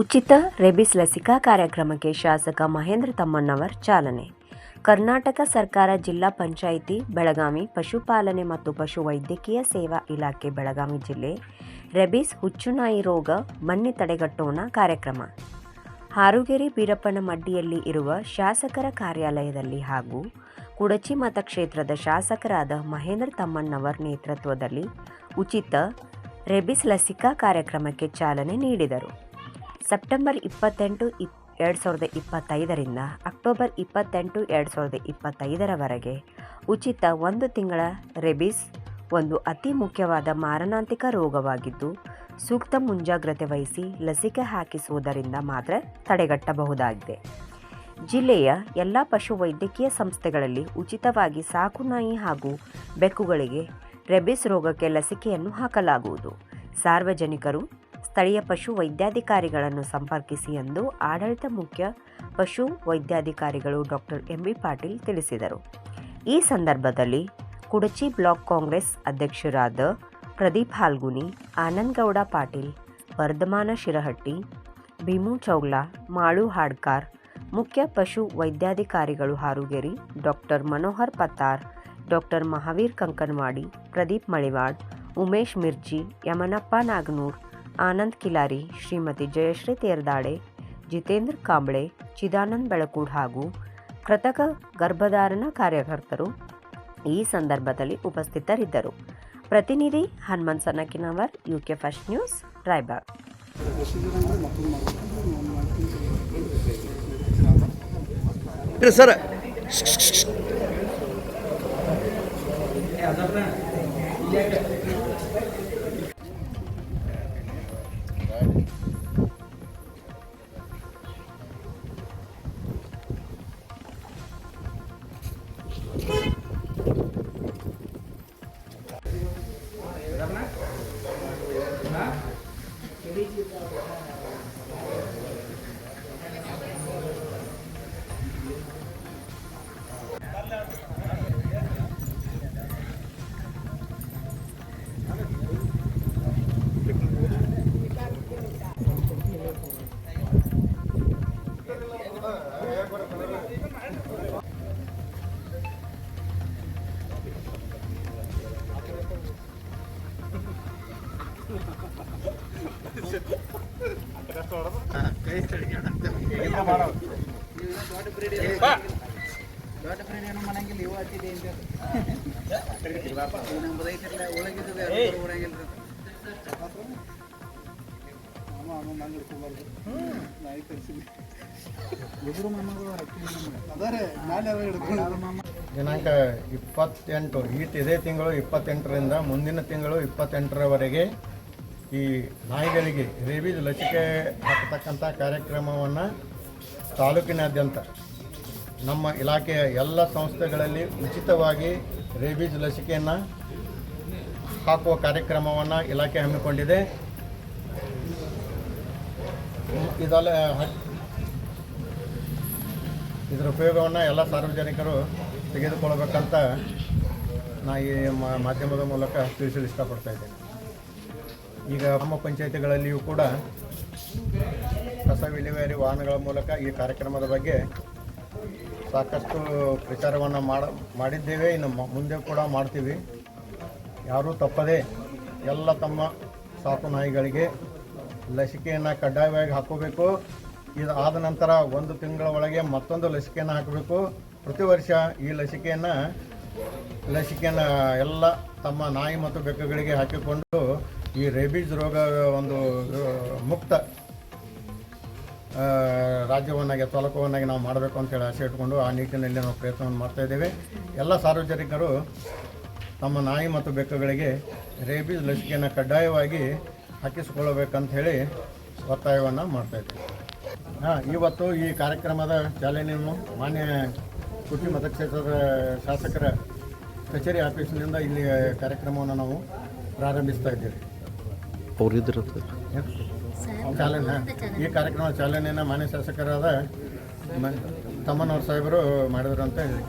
ಉಚಿತ ರೆಬಿಸ್ ಲಸಿಕಾ ಕಾರ್ಯಕ್ರಮಕ್ಕೆ ಶಾಸಕ ಮಹೇಂದ್ರ ತಮ್ಮಣ್ಣವರ್ ಚಾಲನೆ. ಕರ್ನಾಟಕ ಸರ್ಕಾರ ಜಿಲ್ಲಾ ಪಂಚಾಯಿತಿ, ಬೆಳಗಾವಿ ಪಶುಪಾಲನೆ ಮತ್ತು ಪಶುವೈದ್ಯಕೀಯ ಸೇವಾ ಇಲಾಖೆ, ಬೆಳಗಾವಿ ಜಿಲ್ಲೆ ರೆಬಿಸ್ ಹುಚ್ಚುನಾಯಿ ರೋಗ ಬನ್ನಿ ತಡೆಗಟ್ಟೋಣ ಕಾರ್ಯಕ್ರಮ. ಹಾರುಗೆರೆ ಬೀರಪ್ಪನ ಮಡ್ಡಿಯಲ್ಲಿ ಇರುವ ಶಾಸಕರ ಕಾರ್ಯಾಲಯದಲ್ಲಿ ಹಾಗೂ ಕುಡಚಿ ಮತಕ್ಷೇತ್ರದ ಶಾಸಕರಾದ ಮಹೇಂದ್ರ ತಮ್ಮಣ್ಣವರ್ ನೇತೃತ್ವದಲ್ಲಿ ಉಚಿತ ರೆಬಿಸ್ ಲಸಿಕಾ ಕಾರ್ಯಕ್ರಮಕ್ಕೆ ಚಾಲನೆ ನೀಡಿದರು. ಸೆಪ್ಟೆಂಬರ್ ಇಪ್ಪತ್ತೆಂಟು ಇಪ್, ಎರಡು ಸಾವಿರದ ಇಪ್ಪತ್ತೈದರಿಂದ ಅಕ್ಟೋಬರ್ ಇಪ್ಪತ್ತೆಂಟು ಎರಡು ಸಾವಿರದ ಇಪ್ಪತ್ತೈದರವರೆಗೆ ಉಚಿತ ಒಂದು ತಿಂಗಳ ರೆಬಿಸ್, ಒಂದು ಅತಿ ಮುಖ್ಯವಾದ ಮಾರಣಾಂತಿಕ ರೋಗವಾಗಿದ್ದು, ಸೂಕ್ತ ಮುಂಜಾಗ್ರತೆ ವಹಿಸಿ ಲಸಿಕೆ ಹಾಕಿಸುವುದರಿಂದ ಮಾತ್ರ ತಡೆಗಟ್ಟಬಹುದಾಗಿದೆ. ಜಿಲ್ಲೆಯ ಎಲ್ಲ ಪಶುವೈದ್ಯಕೀಯ ಸಂಸ್ಥೆಗಳಲ್ಲಿ ಉಚಿತವಾಗಿ ಸಾಕುನಾಯಿ ಹಾಗೂ ಬೆಕ್ಕುಗಳಿಗೆ ರೆಬಿಸ್ ರೋಗಕ್ಕೆ ಲಸಿಕೆಯನ್ನು ಹಾಕಲಾಗುವುದು. ಸಾರ್ವಜನಿಕರು ಸ್ಥಳೀಯ ಪಶು ವೈದ್ಯಾಧಿಕಾರಿಗಳನ್ನು ಸಂಪರ್ಕಿಸಿ ಎಂದು ಆಡಳಿತ ಮುಖ್ಯ ಪಶು ವೈದ್ಯಾಧಿಕಾರಿಗಳು ಡಾಕ್ಟರ್ ಎಂ ಬಿ ಪಾಟೀಲ್ ತಿಳಿಸಿದರು. ಈ ಸಂದರ್ಭದಲ್ಲಿ ಕುಡಚಿ ಬ್ಲಾಕ್ ಕಾಂಗ್ರೆಸ್ ಅಧ್ಯಕ್ಷರಾದ ಪ್ರದೀಪ್ ಹಾಲ್ಗುನಿ ಆನಂದಗೌಡ ಪಾಟೀಲ್, ವರ್ಧಮಾನ ಶಿರಹಟ್ಟಿ, ಭೀಮು ಚೌಗ್ಲಾ, ಮಾಳು ಹಾಡ್ಕಾರ್, ಮುಖ್ಯ ಪಶು ವೈದ್ಯಾಧಿಕಾರಿಗಳು ಹಾರುಗೇರಿ, ಡಾಕ್ಟರ್ ಮನೋಹರ್ ಪತ್ತಾರ್, ಡಾಕ್ಟರ್ ಮಹಾವೀರ್ ಕಂಕನವಾಡಿ, ಪ್ರದೀಪ್ ಮಳಿವಾಡ್ ಉಮೇಶ್ ಮಿರ್ಜಿ, ಯಮನಪ್ಪ ನಾಗನೂರ್ ಆನಂದ್ ಕಿಲಾರಿ, ಶ್ರೀಮತಿ ಜಯಶ್ರೀ ತೇರ್ದಾಡೆ ಜಿತೇಂದ್ರ ಕಾಂಬಳೆ, ಚಿದಾನಂದ್ ಬೆಳಕೂಡ್ ಹಾಗೂ ಕೃತಕ ಗರ್ಭಧಾರಣ ಕಾರ್ಯಕರ್ತರು ಈ ಸಂದರ್ಭದಲ್ಲಿ ಉಪಸ್ಥಿತರಿದ್ದರು. ಪ್ರತಿನಿಧಿ Hanumant Sanakinavar, UK first news, Raibag. Sir ದೊಡ್ಡ ದಿನಾಂಕ ಇಪ್ಪತ್ತೆಂಟು ಈ ಇದೇ ತಿಂಗಳು ಇಪ್ಪತ್ತೆಂಟರಿಂದ ಮುಂದಿನ ತಿಂಗಳು ಇಪ್ಪತ್ತೆಂಟರವರೆಗೆ ಈ ನಾಯಿಗಳಿಗೆ ರೇಬೀಸ್ ಲಸಿಕೆ ಹಾಕತಕ್ಕಂಥ ಕಾರ್ಯಕ್ರಮವನ್ನು ತಾಲೂಕಿನಾದ್ಯಂತ ನಮ್ಮ ಇಲಾಖೆಯ ಎಲ್ಲ ಸಂಸ್ಥೆಗಳಲ್ಲಿ ಉಚಿತವಾಗಿ ರೇಬೀಸ್ ಲಸಿಕೆಯನ್ನು ಹಾಕುವ ಕಾರ್ಯಕ್ರಮವನ್ನು ಇಲಾಖೆ ಹಮ್ಮಿಕೊಂಡಿದೆ. ಇದಲ್ಲ ಇದರ ಉಪಯೋಗವನ್ನು ಎಲ್ಲ ಸಾರ್ವಜನಿಕರು ತೆಗೆದುಕೊಳ್ಳಬೇಕಂತ ನಾ ಈ ಮಾಧ್ಯಮದ ಮೂಲಕ ತಿಳಿಸಲು ಇಷ್ಟಪಡ್ತಾ ಇದ್ದೇನೆ. ಈಗ ಗ್ರಾಮ ಪಂಚಾಯತಿಗಳಲ್ಲಿಯೂ ಕೂಡ ಕಸ ವಿಲೇವಾರಿ ವಾಹನಗಳ ಮೂಲಕ ಈ ಕಾರ್ಯಕ್ರಮದ ಬಗ್ಗೆ ಸಾಕಷ್ಟು ಪ್ರಚಾರವನ್ನು ಮಾಡ, ಮಾಡಿದ್ದೇವೆ. ಇನ್ನು ಮುಂದೆ ಕೂಡ ಮಾಡ್ತೀವಿ. ಯಾರೂ ತಪ್ಪದೆ ಎಲ್ಲ ತಮ್ಮ ಸಾಕು ನಾಯಿಗಳಿಗೆ ಲಸಿಕೆಯನ್ನು ಕಡ್ಡಾಯವಾಗಿ ಹಾಕೋಬೇಕು ಇದು ಆದ ನಂತರ ಒಂದು ತಿಂಗಳ ಒಳಗೆ ಮತ್ತೊಂದು ಲಸಿಕೆಯನ್ನು ಹಾಕಬೇಕು. ಪ್ರತಿ ವರ್ಷ ಈ ಲಸಿಕೆಯನ್ನು ಲಸಿಕೆಯನ್ನು ಎಲ್ಲ ತಮ್ಮ ನಾಯಿ ಮತ್ತು ಬೆಕ್ಕುಗಳಿಗೆ ಹಾಕಿಕೊಂಡು ಈ ರೇಬೀಸ್ ರೋಗ ಒಂದು ಮುಕ್ತ ರಾಜ್ಯವನ್ನಾಗಿ, ತಾಲೂಕವನ್ನಾಗಿ ನಾವು ಮಾಡಬೇಕು ಅಂತೇಳಿ ಆಸೆ ಇಟ್ಕೊಂಡು ಆ ನಿಟ್ಟಿನಲ್ಲಿ ನಾವು ಪ್ರಯತ್ನವನ್ನು ಮಾಡ್ತಾ ಇದ್ದೇವೆ. ಎಲ್ಲ ಸಾರ್ವಜನಿಕರು ತಮ್ಮ ನಾಯಿ ಮತ್ತು ಬೆಕ್ಕುಗಳಿಗೆ ರೇಬೀಸ್ ಲಸಿಕೆಯನ್ನು ಕಡ್ಡಾಯವಾಗಿ ಹಾಕಿಸಿಕೊಳ್ಳಬೇಕಂತ ಹೇಳಿ ಒತ್ತಾಯವನ್ನು ಮಾಡ್ತಾ ಇದ್ದೇವೆ. ಹಾಂ, ಇವತ್ತು ಈ ಕಾರ್ಯಕ್ರಮದ ಚಾಲನೆಯನ್ನು ಮಾನ್ಯ ಕುಟಿ ಮತಕ್ಷೇತ್ರದ ಶಾಸಕರ ಕಚೇರಿ ಆಫೀಸ್ನಿಂದ ಇಲ್ಲಿ ಕಾರ್ಯಕ್ರಮವನ್ನು ನಾವು ಪ್ರಾರಂಭಿಸ್ತಾ ಇದ್ದೇವೆ. ಅವರಿದ್ರ ಚಾಲನೆ ಈ ಕಾರ್ಯಕ್ರಮ ಚಾಲನೆಯನ್ನು ಮಾನ್ಯ ಶಾಸಕರಾದ ಮ- ತಮ್ಮನವ್ರ ಸಾಹೇಬರು ಮಾಡಿದ್ರು ಅಂತ ಹೇಳಿ